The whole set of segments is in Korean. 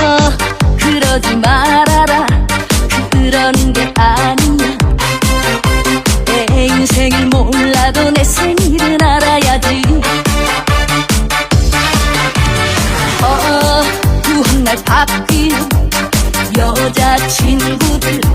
어, 그러지 말아라. 그런 게 아니야. 내 인생을 몰라도 내 생일은 알아야지. 어, 어 구황날 바뀐 여자친구들.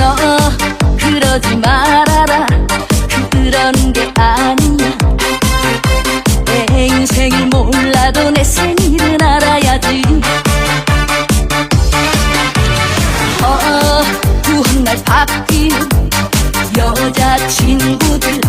너 그러지 말아라. 그런 게 아니야. 내 인생을 몰라도 내 생일은 알아야지. 어 구한 날 바뀐 여자친구들